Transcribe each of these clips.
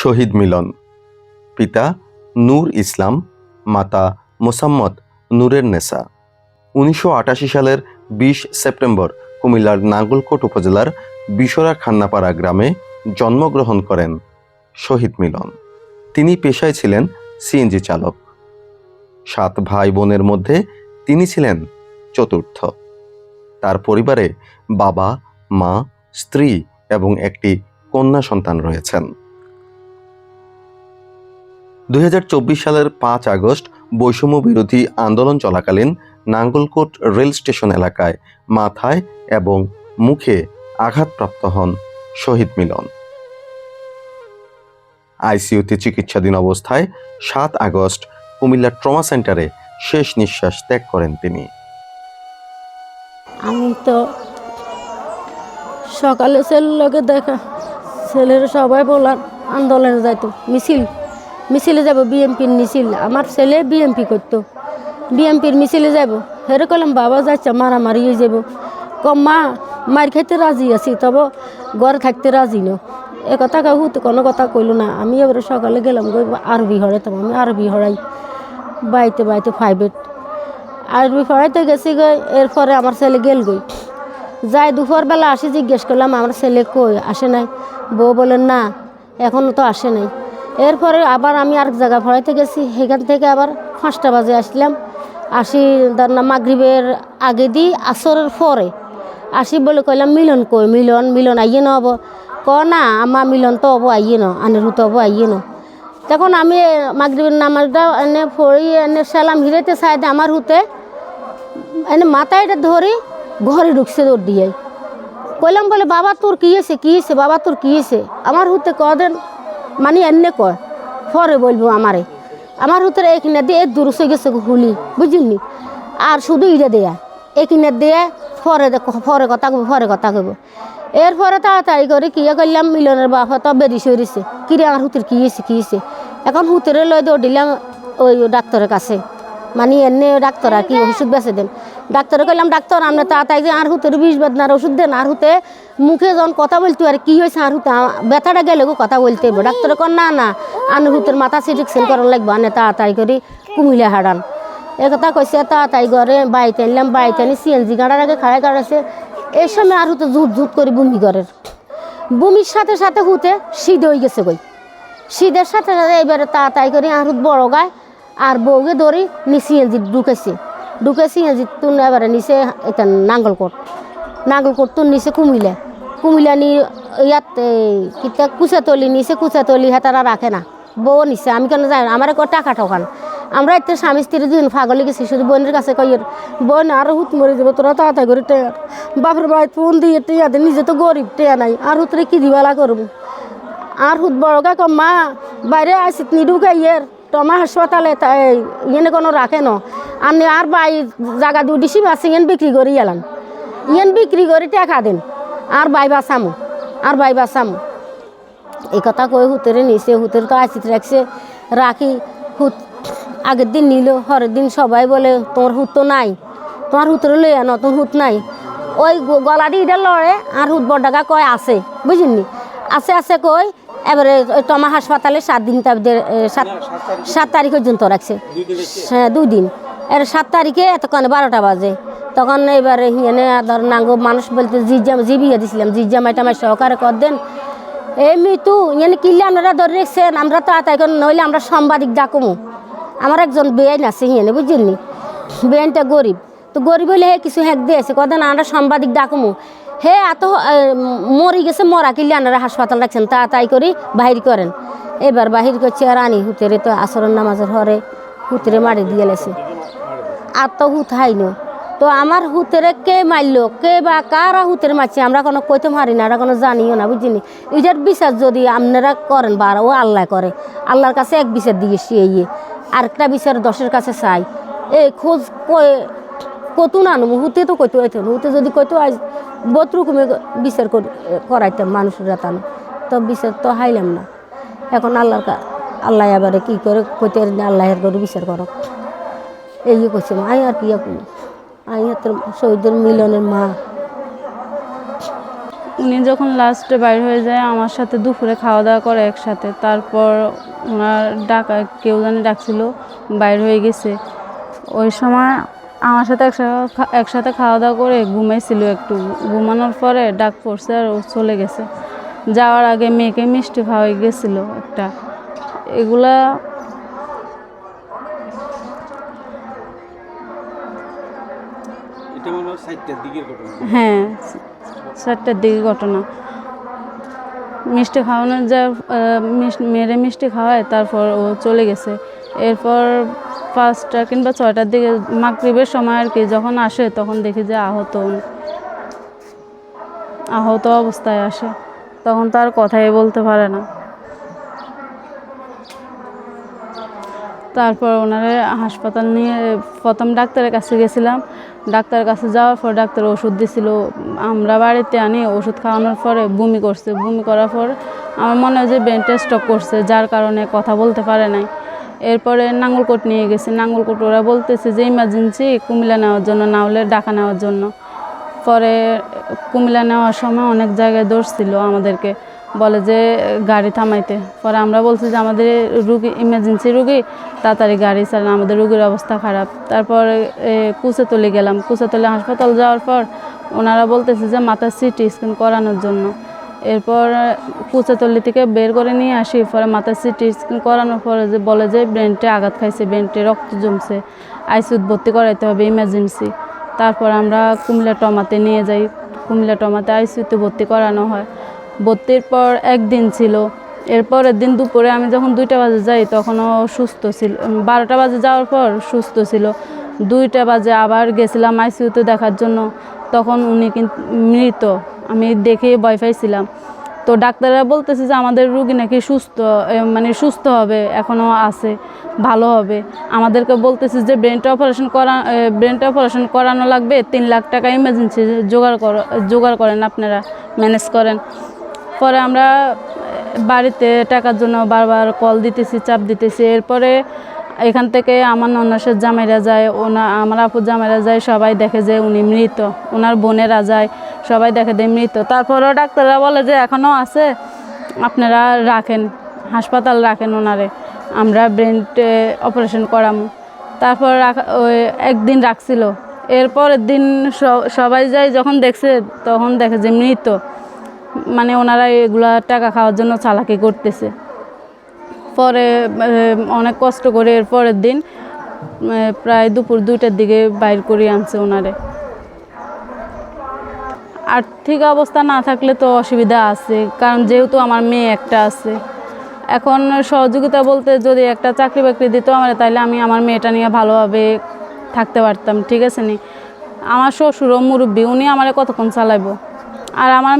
শহীদ মিলন। পিতা নূর ইসলাম, মাতা মোসাম্মদ নূরের নেসা উনিশশো আটাশি সালের বিশ সেপ্টেম্বর কুমিল্লার নাঙ্গলকোট উপজেলার বিশরা খান্নাপাড়া গ্রামে জন্মগ্রহণ করেন শহীদ মিলন। তিনি পেশায় ছিলেন সিএনজি চালক। সাত ভাই বোনের মধ্যে তিনি ছিলেন চতুর্থ। তার পরিবারে বাবা, মা, স্ত্রী এবং একটি কন্যা সন্তান রয়েছেন। দুই হাজার চব্বিশ সালের পাঁচ আগস্ট বৈষম্য বিরোধী আন্দোলন চলাকালীন নাঙ্গলকোট রেল স্টেশন এলাকায় মাথায় এবং মুখে আঘাতপ্রাপ্ত হন শহীদ মিলন। আইসিইউতে চিকিৎসাধীন অবস্থায় সাত আগস্ট কুমিল্লা ট্রমা সেন্টারে শেষ নিঃশ্বাস ত্যাগ করেন তিনি। আমি তো সকালে ছেলের লোকে দেখা ছেলের সবাই বলার আন্দোলনে যাইতো, মিছিল। মিছিলে যাব, বিএমপির মিছিল। আমার ছেলে বিএমপি করতো। বিএমপির মিছিলে যাব। হেরে কলাম বাবা, যাচ্ছে, মারামারি হয়ে যাব। কম, মা মার খাইতে রাজি আছি, তবে ঘরে থাকতে রাজি ন। এ কথা কাউ কোনো কথা কইলো না। আমি এবার সকালে গেলাম গই আরবি হরাইতাম আমি আরবি হরাই। বাইতে বাইতে ফাইভেট আরবি পড়াইতে গেছি গই এরপরে আমার ছেলে গেল গই যাই দুপুরবেলা আসি, জিজ্ঞেস করলাম, আমার ছেলে কই? আসে নাই। বউ বলেন না এখনও তো আসে নাই। এরপরে আবার আমি আরেক জায়গায় পড়াইতে গেছি। সেখান থেকে আবার পাঁচটা বাজে আসলাম। আসি না মাগরিবের আগে দি, আসরের পরে আসি বলে কইলাম, মিলন কই? মিলন মিলন আইয়ে হব ক না আমার মিলন তো হব আইয়ে ন আনের হুতো হব আইয়ে ন তখন আমি মাগরিবের নামাজটা এনে পড়ি, এনে সালাম হিরেতে সাইডে আমার হুতে এনে মাথায়টা ধরি, ঘরে ঢুকছে দৌড় দিয়ে কইলাম বলে, বাবা তোর কী হয়েছে কি হয়েছে বাবা তোর কী হয়েছে আমার হুতে কদেন মানে এনে কয়, পরে বলব আমারে। আমার হুতে এখানে দিয়ে দূর হয়ে গেছে হুলি বুঝলি? আর শুধু ইটা দেয়া। এখানে দিয়ে পরে পরে কথা কব পরে কথা কব এরপরে তাড়াতাড়ি করে কিয়া করলাম মিলনের বাপা তো বেরি সরিছে কিরে, আমার হুতের কি হয়েছে কি হয়েছে এখন হুতেরে লই দৌড় দিলাম ওই ডাক্তারের কাছে। মানে এনে ডাক্তার আর কি ওষুধ বেছে দেন। ডাক্তারে কইলাম, ডাক্তার আপনি তাড়াতাড়ি আর হুতের বিষ বেদনার ওষুধ দেন, আর হুতে মুখে যখন কথা বলতো আর কি হয়েছে আর হুতে? ব্যথাটা গেলে গো কথা বলতে হইব। ডাক্তারে কন, না না, আন হুতের মাথা সিটিকশন করার লাগবে, আনে তাড়াতাড়ি করে কুমিলে হারান এ কথা কইছে, তাড়াতাড়ি ঘরে বাড়িতে আনলাম বাড়িতে আনি সিএনজি গাড়ার আগে খাড়াই কাড়াছে এই সময় আর হুতে জুট জুট করে বমি করে। বমির সাথে সাথে হুতে শীত হয়ে গেছে গই শীতের সাথে সাথে এবারে তাড়াতাড়ি করে, আর হুত বড় গায়, আর বউকে ধরি, নি সিএনজি ঢুকেছে। ঢুকে সিএনজি তুন এবারে নিচে এটা নাঙ্গলকোট। নাঙ্গলকোট তুন নিচে কুমিলে কুমিলা নি, ইয়াত, কিতা কুচাতলি নিচে কুচাতলি হেতারা রাখে না। বউ নিছে, আমি কেন যাই? না? আমার কো টাকা ঠকান। আমরা এতে স্বামী স্ত্রী দুজন ফাগলে গেছি, শুধু বোনের কাছে কই বোন আরও হুত মরে যাব, তোরা তাড়াতাড়ি করে টেয়ার বাপের বাড়ি ফোন দিয়ে টেয়া দে নিজে তো গরিব টেয়া নাই। আর হুতরে কি দিবালা করব? আর হুত বড়গা কম, মা, বাইরে আসি নিডুকে ইয়ের টমা হাসপাতালে ইয়েনে কোনো রাখে ন। আর বাই জায়গা দু ডিসি বাসি ইয়েন বিক্রি করি এলাম ইয়েন বিক্রি করে টাকা দেন। আর বাইবা বাসামু আর বাইবা বাসামু। এই কথা কই হুতেরে নিছে হুতের তো আসিত রাখছে। রাখি হুত আগের দিন নিল হরের দিন সবাই বলে তোমার হুত তো নাই তোমার হুতরে লই আনো তোমার হুত নাই। ওই গলা দিয়ে এটা লড়ে আর হুত বড়ডাকা কয় আছে। বুঝিনি আছে আছে কই এবারে ওই টমা হাসপাতালে সাত দিন সাত সাত তারিখ। পর্যন্ত রাখছে। হ্যাঁ দুই দিন। এর সাত তারিখে এতক্ষণ বারোটা বাজে। তখন এবারে হিয়ানে ধর নাঙ্গ মানুষ বলতে জিজ্জাম জিবিয়ে দিছিলাম জিজ্জাম এটা আমার সহকারে কর দেন। এই মৃত্যু ইয়ানি কিনলে আপনারা ধরে রেখছেন আমরা তো আতাই করেন নইলে আমরা সাংবাদিক ডাকমু। আমার একজন বেআইন আছে হিয়ানে বুঝলি? বেআইনটা গরিব। তো গরিব হলে হে কিছু হ্যাক দিয়েছে কত না আমরা সাংবাদিক ডাকমু। হে এত মরি গেছে, মরা কিনলে আপনারা হাসপাতাল রাখছেন তা তাই করি বাহির করেন। এবার বাহির করছে, আর আনি হুতেরে তো আসরের নামাজের হরে হুতেরে মারি দিয়ে লেছে আর তো হুত হাইনো তো আমার হুতেরে কে মারলো কে বা কারা হুতের মারছে? আমরা কোনো কইতে মারি না, আমরা কোনো জানিও না, বুঝিনি? এটার বিচার যদি আপনারা করেন বা ও আল্লাহ করে, আল্লাহর কাছে এক বিচার দিয়েছি এই আরেকটা বিচার দশের কাছে চাই। এই খোঁজ কত না আনব হুতে তো কইতে হইতো হুতে যদি কইতো, আজ বহুত রকমের বিচার কর- করাইতাম মানুষের রাতানো তো বিচার তো হাইলাম না। এখন আল্লাহর আল্লাহ এবারে কী করে কইতে আল্লাহের করে বিচার করো। এই কইছে আই আর কি করি। আই তোর শহীদের মিলনের মা। উনি যখন লাস্টে বাইর হয়ে যায়, আমার সাথে দুপুরে খাওয়া দাওয়া করে একসাথে। তারপর ওনার ডাকা, কেউ জানি ডাকছিল, বাইর হয়ে গেছে। ওই সময় আমার সাথে একসাথে একসাথে খাওয়া দাওয়া করে ঘুমাইছিল একটু। ঘুমানোর পরে ডাক পড়ছে আর ও চলে গেছে। যাওয়ার আগে মেয়েকে মিষ্টি খাওয়াই গেছিল একটা। এগুলা হয় চারটার দিকে ঘটনা। মিষ্টি খাওয়ানোর যা মেরে মিষ্টি খাওয়ায়, তারপর ও চলে গেছে। এরপর পাঁচটা কিংবা ছয়টার দিকে মাগরিবের সময় আর কি, যখন আসে তখন দেখি যে আহত। আহত অবস্থায় আসে। তখন তো আর কথাই বলতে পারে না। তারপর ওনারে হাসপাতাল নিয়ে, প্রথম ডাক্তারের কাছে গেছিলাম। ডাক্তারের কাছে যাওয়ার পর ডাক্তার ওষুধ দিছিল। আমরা বাড়িতে আনি, ওষুধ খাওয়ানোর পরে বমি করছে। বমি করার পর আমার মনে হয় যে ব্রেনটা স্টপ করছে, যার কারণে কথা বলতে পারে নাই। এরপরে নাঙ্গলকোট নিয়ে গেছি। নাঙ্গলকোট ওরা বলতেছে যে ইমার্জেন্সি কুমিল্লা নেওয়ার জন্য, না হলে ঢাকা নেওয়ার জন্য। পরে কুমিল্লা নেওয়ার সময় অনেক জায়গায় দোষ ছিল আমাদেরকে। বলে যে, গাড়ি থামাইতে। পরে আমরা বলছি যে, আমাদের রুগী ইমার্জেন্সি রুগী, তাড়াতাড়ি গাড়ি চালান আমাদের রুগীর অবস্থা খারাপ। তারপর কুচেতলে গেলাম। কুচেতলে হাসপাতাল যাওয়ার পর ওনারা বলতেছে যে মাথার সিটি স্ক্যান করানোর জন্য। এরপর কুচাতল্লি থেকে বের করে নিয়ে আসি। পরে মাথার সিটি স্ক্যান করানোর পরে যে বলে যে, ব্রেনটে আঘাত খাইছে, ব্রেনটে রক্ত জমছে। আইসিউত ভর্তি করাইতে হবে ইমার্জেন্সি তারপর আমরা কুমিল্লা টমাতে নিয়ে যাই। কুমিল্লা টমাতে আইসিউতে ভর্তি করানো হয়। ভর্তির পর একদিন ছিল। এরপরের দিন দুপুরে আমি যখন দুইটা বাজে যাই, তখনও সুস্থ ছিল। বারোটা বাজে যাওয়ার পর সুস্থ ছিল। দুইটা বাজে আবার গেছিলাম আইসিউতে দেখার জন্য। তখন উনি কিন্তু মৃত। আমি দেখে ভয় পাইছিলাম। তো ডাক্তাররা বলতেছে যে আমাদের রুগী নাকি সুস্থ মানে সুস্থ হবে এখনও আছে, ভালো হবে। আমাদেরকে বলতেছে যে ব্রেনটা অপারেশন করা ব্রেনটা অপারেশন করানো লাগবে, তিন লাখ টাকা ইমার্জেন্সি জোগাড় কর, জোগাড় করেন আপনারা, ম্যানেজ করেন। পরে আমরা বাড়িতে টাকার জন্য বারবার কল দিতেছি, চাপ দিতেছি। এরপরে এখান থেকে আমার নন্নাসের জামাইরা যায়, ওনা, আমার আপুর জামাইরা যায়, সবাই দেখে যে উনি মৃত। ওনার বোনেরা যায়, সবাই দেখে যে মৃত। তারপরেও ডাক্তাররা বলে যে এখনও আছে, আপনারা রাখেন, হাসপাতাল রাখেন ওনারে, আমরা ব্রেন অপারেশন করাম। তারপর রাখা, ওই একদিন রাখছিল। এরপরের দিন সবাই যায়, যখন দেখছে, তখন দেখে যে মৃত। মানে ওনারা এগুলা টাকা খাওয়ার জন্য চালাকি করতেছে। পরে অনেক কষ্ট করে এর পরের দিন প্রায় দুপুর দুইটার দিকে বাইর করে আনছে ওনারে। আর্থিক অবস্থা না থাকলে তো অসুবিধা আছে, কারণ যেহেতু আমার মেয়ে একটা আছে। এখন সহযোগিতা বলতে যদি একটা চাকরি বাকরি দিত আমার তাহলে আমি আমার মেয়েটা নিয়ে ভালোভাবে থাকতে পারতাম, ঠিক আছে নি? আমার শ্বশুরও মুরব্বী, উনি আমার কতক্ষণ চালাইবো? আর আমার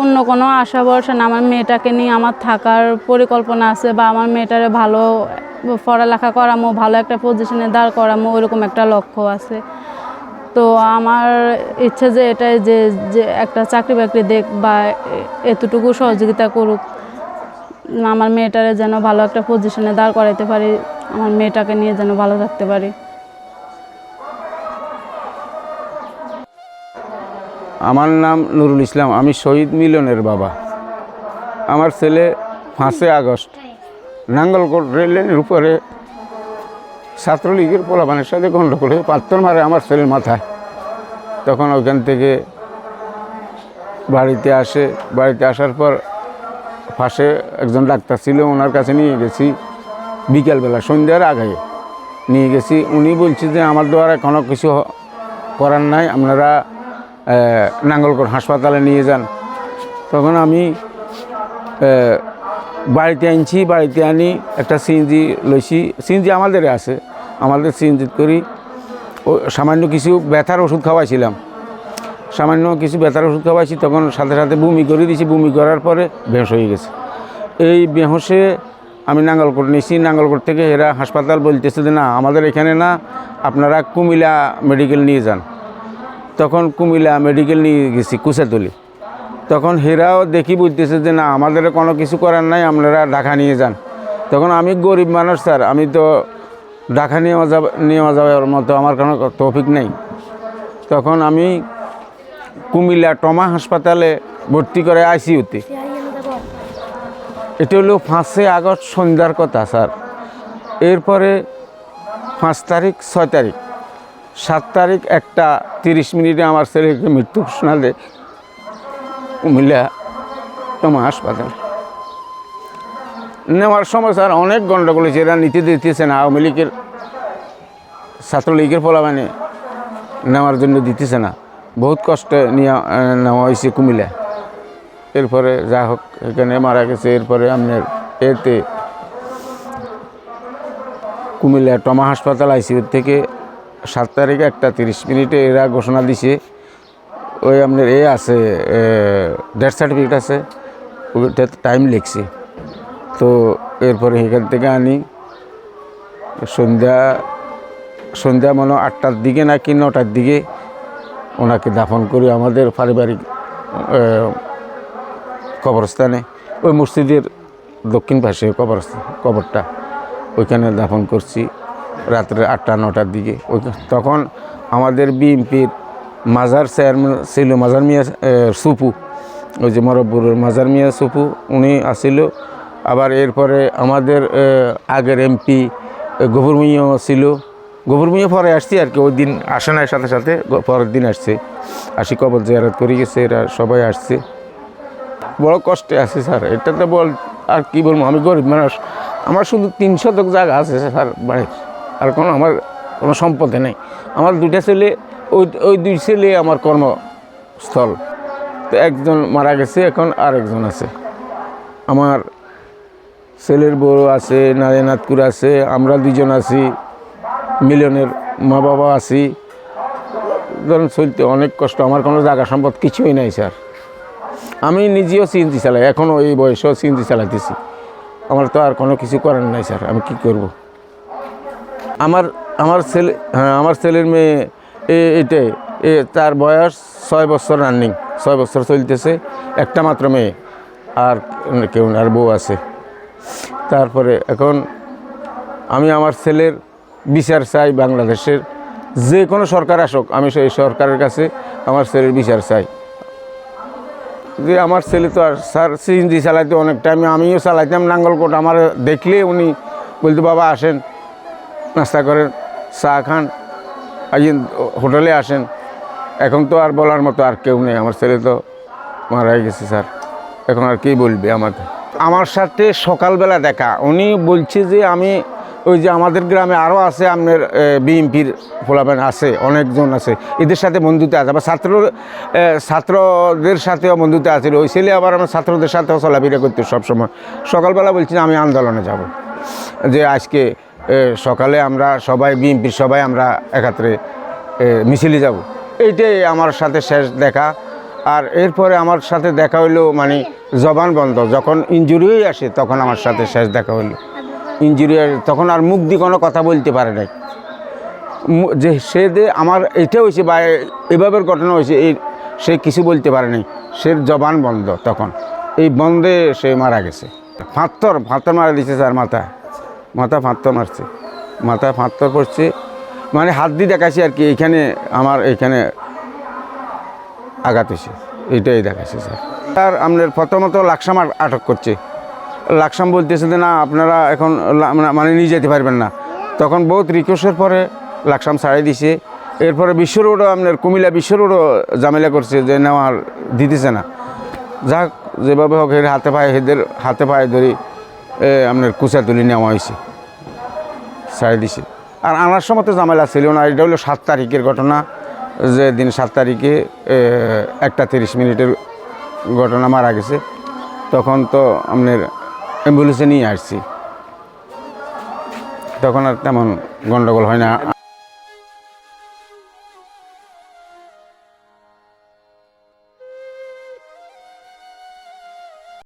অন্য কোনো আশা ভরসা না, আমার মেয়েটাকে নিয়ে আমার থাকার পরিকল্পনা আছে বা আমার মেয়েটারে ভালো পড়ালেখা করামো, ভালো একটা পজিশনে দাঁড় করামো, ওইরকম একটা লক্ষ্য আছে। তো আমার ইচ্ছে যে এটাই যে যে একটা চাকরি বাকরি দেখ বা এতটুকু সহযোগিতা করুক। আমার মেয়েটারে যেন ভালো একটা পজিশনে দাঁড় করাইতে পারি, আমার মেয়েটাকে নিয়ে যেন ভালো থাকতে পারি। আমার নাম নুরুল ইসলাম, আমি শহীদ মিলনের বাবা। আমার ছেলে পাঁচই আগস্ট নাঙ্গলকোট রেল লাইনের উপরে ছাত্রলীগের পোলাপানের সাথে গণ্ডগোল হয়ে পাত্তর মারে আমার ছেলের মাথায়। তখন ওখান থেকে বাড়িতে আসে। বাড়িতে আসার পর পাশে একজন ডাক্তার ছিল, ওনার কাছে নিয়ে গেছি। বিকালবেলা, সন্ধ্যার আগে নিয়ে গেছি। উনি বলছে যে, আমার দ্বারা কোনো কিছু করার নাই। আপনারা নাঙ্গলকোট হাসপাতালে নিয়ে যান। তখন আমি বাড়িতে আনছি, বাড়িতে আনি একটা সিএনজি লইছি। সিএনজি আমাদের আছে, আমাদের সিএনজি করি। ও, সামান্য কিছু ব্যথার ওষুধ খাওয়াইছিলাম। সামান্য কিছু ব্যথার ওষুধ খাওয়াইছি, তখন সাথে সাথে বমি করে দিয়েছি। বমি করার পরে বেহস হয়ে গেছে। এই বেহসে আমি নাঙ্গলকোট নিয়েছি। নাঙ্গলকোট থেকে এরা হাসপাতাল বলতেছে যে, না, আমাদের এখানে না, আপনারা কুমিলা মেডিকেল নিয়ে যান। তখন কুমিল্লা মেডিকেল নিয়ে গেছি কুচাতলি তখন হেরাও দেখি বুঝতেছে যে না, আমাদের কোনো কিছু করার নাই, আপনারা ঢাকা নিয়ে যান। তখন আমি গরিব মানুষ স্যার, আমি তো ঢাকা নিয়ে যাব, নিয়ে যাওয়ার মতো আমার কোনো তৌফিক নেই। তখন আমি কুমিল্লা টমা হাসপাতালে ভর্তি করে আইসিইউতে। এটা হলো পাঁচই আগস্ট সন্ধ্যার কথা স্যার। এরপরে পাঁচ তারিখ, ছয় তারিখ। সাত তারিখ একটা তিরিশ মিনিটে আমার ছেলেকে মৃত্যু ঘোষণা দেয় কুমিল্লা টমা হাসপাতাল। নেওয়ার সময় স্যার অনেক গণ্ডগোল হয়েছে, এরা নিতে দিতেছে না, আওয়ামী লীগের ছাত্রলীগের ফলাবানে নেওয়ার জন্য দিতেছে না। বহুত কষ্টে নিয়ে নেওয়া হয়েছে কুমিল্লা। এরপরে যা হোক, এখানে মারা গেছে, এরপরে আপনার এতে কুমিল্লা টমা হাসপাতাল, আইসিইউ থেকে সাত তারিখে একটা তিরিশ মিনিটে এরা ঘোষণা দিছে, ওই আপনার এ আছে ডেথ সার্টিফিকেট আছে ওইটা টাইম লিখছে। তো এরপরে এখান থেকে আনি, সন্ধ্যা সন্ধ্যা মনে আটটার দিকে নাকি নটার দিকে ওনাকে দাফন করি আমাদের পারিবারিক কবরস্থানে, ওই মসজিদের দক্ষিণ পাশে কবরস্থান কবরটা, ওইখানে দাফন করছি। রাত্রে আটটা, নটার দিকে। ওই তখন আমাদের বিএনপির মাজার চেয়ারম্যান ছিল, মাজার মিয়া সুপু। ওই যে মরব্বুরের মাজার মিয়া সুপু, উনি আসিল। আবার এরপরে আমাদের আগের এমপি গফুর মিয়াও ছিল গফুর মিয়া পরে আসছি আর কি, ওই দিন আসে নাই, সাথে সাথে পরের দিন আসছে। আসি কবর জিয়ারত করে গেছে, এরা সবাই আসছে। বড় কষ্টে আছি স্যার, এটা তো বল, আর কি বলব, আমি গরিব মানুষ। আমার শুধু তিন শতক জায়গা আছে স্যার বাড়ি আর কোনো আমার কোনো সম্পদে নেই। আমার দুইটা ছেলে, ওই ওই দুই ছেলে আমার কর্মস্থল। তো একজন মারা গেছে, এখন আর একজন আছে। আমার ছেলের বউ আছে নারায়ণাথপুর আছে, আমরা দুজন আছি, মিলনের মা বাবা আছি। ধরুন চলতে অনেক কষ্ট, আমার কোনো জায়গা সম্পদ কিছুই নাই, স্যার। আমি নিজেও সিএনজি চালাই এখনও এই বয়সেও সিএনজি চালাইতেছি। আমার তো আর কোনো কিছু করার নাই, স্যার, আমি কি করব? আমার আমার ছেলে হ্যাঁ আমার ছেলের মেয়ে এটাই এ, তার বয়স ছয় বছর রানিং ছয় বছর চলতেছে, একটা মাত্র মেয়ে, আর কেউ আর বউ আছে। তারপরে এখন আমি আমার ছেলের বিচার চাই বাংলাদেশের, যে কোনো সরকার আসুক, আমি সেই সরকারের কাছে আমার ছেলের বিচার চাই। যে আমার ছেলে তো আর স্যার সিএনজি চালাইতে অনেক টাইম আমিও চালাইতাম, নাঙ্গলকোট, আমার দেখলে উনি বলতো, বাবা, আসেন। নাস্তা করেন, চা খান আইন হোটেলে আসেন। এখন তো আর বলার মতো আর কেউ নেই, আমার ছেলে তো মারাই গেছে স্যার। এখন আর কি বলবে আমাকে? আমার সাথে সকালবেলা দেখা, উনি বলছে যে আমি ওই যে আমাদের গ্রামে আরও আছে, আপনার বিএমপির ফোলাবেন আছে, অনেকজন আছে, এদের সাথে বন্ধুতে আছে। আবার ছাত্র ছাত্রদের সাথেও বন্ধুতে আছে। ওই ছেলে আবার আমার ছাত্রদের সাথেও চলাফেরা করতে সবসময়। সকালবেলা বলছি আমি আন্দোলনে যাব, যে আজকে সকালে আমরা সবাই বিএনপির সবাই আমরা একাত্রে মিছিলে যাব। এইটাই আমার সাথে শেষ দেখা। আর এরপরে আমার সাথে দেখা হইল মানে জবান বন্ধ। যখন হয়ে আসে, তখন আমার সাথে শেষ দেখা হইল। ইঞ্জুরি তখন আর মুখ দিয়ে কোনো কথা বলতে পারে নাই। যে সে যে আমার এটা হয়েছে বা এভাবে ঘটনা হয়েছে এই সে কিছু বলতে পারে নাই। সে জবান বন্ধ তখন। এই বন্ধে সে মারা গেছে। ফাঁত্তর ফাঁত্তর মারা দিয়েছে তার মাথা। মাথা ফাঁত্তর মারছে। মাথা ফাঁত্তর পড়ছে। মানে হাত দিয়ে দেখাচ্ছি আর কি, এইখানে আমার এইখানে আঘাত হয়েছে। এইটাই দেখাচ্ছে স্যার। আর আপনার প্রথমত লাকসাম আট- আটক করছে। লাকসাম বলতেছে যে, না, আপনারা এখন মানে- মানে নিয়ে যেতে পারবেন না। তখন বহুত রিকোয়েস্টের পরে লাকসাম ছাড়াই দিছে। এরপরে বিশ্ব রোডও আপনার কুমিল্লা বিশ্ব রোডও ঝামেলা করছে যে, না নেওয়ার দিতেছে না। যাক, যেভাবে হোক হাতে পায়ে, এদের হাতে পায়ে ধরে। আপনার কুচা তুলি নেওয়া হয়েছে। ছাড়াই দিছে। আর আনার সময় তো জামেলা ছিল না, এটা হলো সাত তারিখের ঘটনা। যে দিন সাত তারিখে একটা তিরিশ মিনিটের ঘটনা মারা গেছে। তখন তো আপনার অ্যাম্বুলেন্সে নিয়ে আসছি। তখন আর তেমন গণ্ডগোল হয় না।